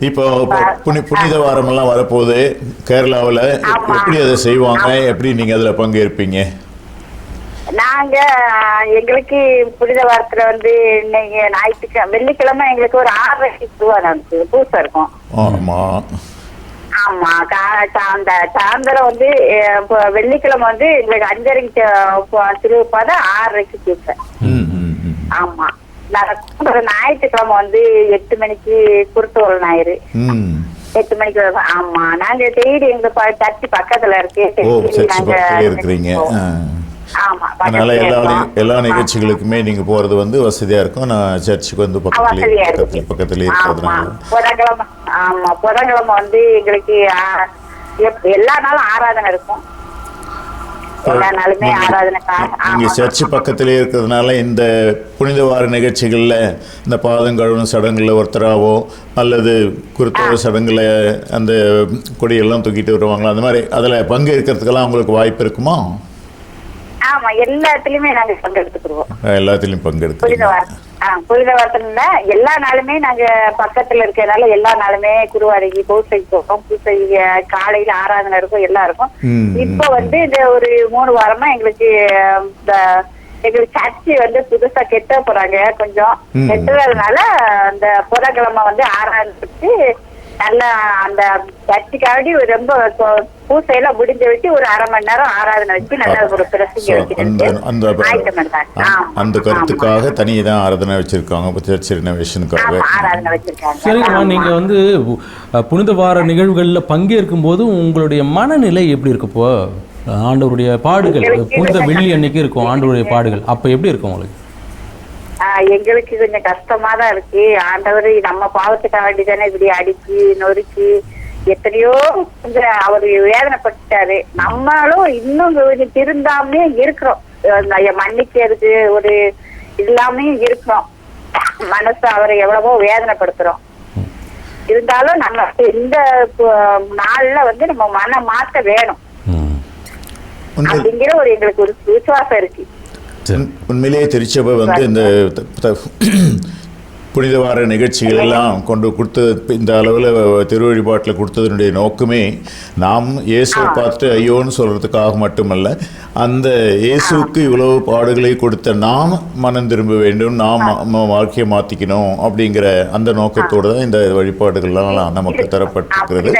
இப்போ புனி புனித வாரமெல்லாம் வரப்போகுது கேரளாவில். ஆமா. எப்படி அதை செய்வாங்க? எப்படி நீங்கள் அதில் பங்கேற்பீங்க? நாங்க எங்களுக்கு புனித வாரத்துல வந்து இன்னைக்கு ஞாயிற்றுக்கிழமை வெள்ளிக்கிழமை எங்களுக்கு ஒரு பூவா நடக்குது. பூசை இருக்கும். ஆமா. கா- சாந்த சாயந்தரம் வந்து வெள்ளிக்கிழமை வந்து எங்களுக்கு அஞ்சரைக்கு திருப்பாத ஆறரைக்கு பூசை ஆமா. ஒரு ஞாயிற்றுக்கிழமை வந்து எட்டு மணிக்கு குருத்தோல் ஞாயிறு. எட்டு மணிக்கு வருவோம். ஆமா. நாங்க டெய்லி எங்க சர்ச்சு பக்கத்துல இருக்கு. நாங்க இருக்கிறீங்க அதனால பக்கத்துல எல்லா நிகழ்ச்சிகளுக்குமே நீங்கள் போகிறது வந்து வசதியாக இருக்கும். நான் சர்ச்சுக்கு வந்து வசதியா. பக்கத்தில் பக்கத்துலேயே ஆமா. இருக்கிறதுனால புதன்கிழமை ஆமா. புதன்கிழமை வந்து எங்களுக்கு எல்லா நாளும் ஆராதனை இருக்கும். எல்லா நாளுமே ஆராதனை கா- நீங்கள் ஆமா. சர்ச்சு பக்கத்திலே இருக்கிறதுனால இந்த புனித வார நிகழ்ச்சிகளில் இந்த பாதம் கழுவும் சடங்குல ஒருத்தராவோ அல்லது குருத்தோட சடங்குல அந்த கொடியெல்லாம் தூக்கிட்டு வருவாங்களா? அந்த மாதிரி அதில் பங்கேற்கிறதுக்கெல்லாம் உங்களுக்கு வாய்ப்பு இருக்குமா? ஆமா எல்லாத்துலயுமே நாங்க பங்கெடுத்துக்கிடுவோம் எல்லாத்துலேயும் ஆ, புனித வாரத்துல எல்லா நாளுமே நாங்க பக்கத்துல இருக்கிறதுனால எல்லா நாளுமே குருவாரிக்கு பூசைக்கு போவோம் பூசை காலையில ஆராதனை இருக்கும் எல்லாம் இருக்கும். இப்ப வந்து இந்த ஒரு மூணு வாரமா எங்களுக்கு இந்த எங்களுக்கு சர்ச்சு வந்து புதுசா கெட்ட போறாங்க கொஞ்சம். ம். கெட்டுறதுனால அந்த புதன்கிழமை வந்து ஆராதனைக்கு நல்லா அந்த சர்ச்சுக்காண்டி ஒரு ரொம்ப பூசையெல்லாம் முடிஞ்ச வச்சு ஒரு அரை மணி நேரம் ஆராதனை வச்சு நல்லா ஒரு அந்த கருத்துக்காக தனியாக தான் ஆராதனை வச்சுருக்காங்க சர்ச் ரெனோவேஷனுக்காக ஆமா, ஆராதனை வச்சிருக்காங்க. சரிங்கம்மா. நீங்க வந்து புனித வார நிகழ்வுகளில் பங்கேற்கும் போது உங்களுடைய மனநிலை எப்படி இருக்கு இப்போ? ஆண்டவருடைய பாடுகள் புனித வெள்ளி அன்னைக்கு இருக்கும் ஆண்டவருடைய பாடுகள் அப்போ எப்படி இருக்கும் உங்களுக்கு? எங்களுக்கு கொஞ்சம் கஷ்டமா தான் இருக்கு. ஆண்டவர் நம்ம பாவத்துக்காக வேண்டிதானே இப்படி அடிச்சு நொறுக்கி எத்தனையோ கொஞ்சம் அவர் வேதனைப்பட்டாரு நம்மளும் இன்னும் கொஞ்சம் திருந்தாமே இருக்கிறோம். மன்னிக்கிறதுக்கு ஒரு இல்லாமே இருக்கிறோம். மனசு அவரை எவ்வளவோ வேதனைப்படுத்துறோம். இருந்தாலும் நம்ம இந்த நாள்ல வந்து நம்ம மனம் மாத்த வேணும். அப்படிங்கிற ஒரு எங்களுக்கு ஒரு விசுவாசம் இருக்கு. உண்மையிலேயே திருச்சபை வந்து இந்த புனித வார நிகழ்ச்சிகள் எல்லாம் கொண்டு கொடுத்து இந்த அளவில் திரு வழிபாட்டில் கொடுத்ததனுடைய நோக்கமே நாம் இயேசுவை பார்த்துட்டு ஐயோன்னு சொல்கிறதுக்காக மட்டுமல்ல அந்த இயேசுவுக்கு இவ்வளவு பாடுகளை கொடுத்த நாம் மனம் திரும்ப வேண்டும் நாம் நம்ம வாழ்க்கையை மாற்றிக்கணும் அப்படிங்கிற அந்த நோக்கத்தோடு தான் இந்த வழிபாடுகள்லாம் நமக்கு தரப்பட்டிருக்கிறது.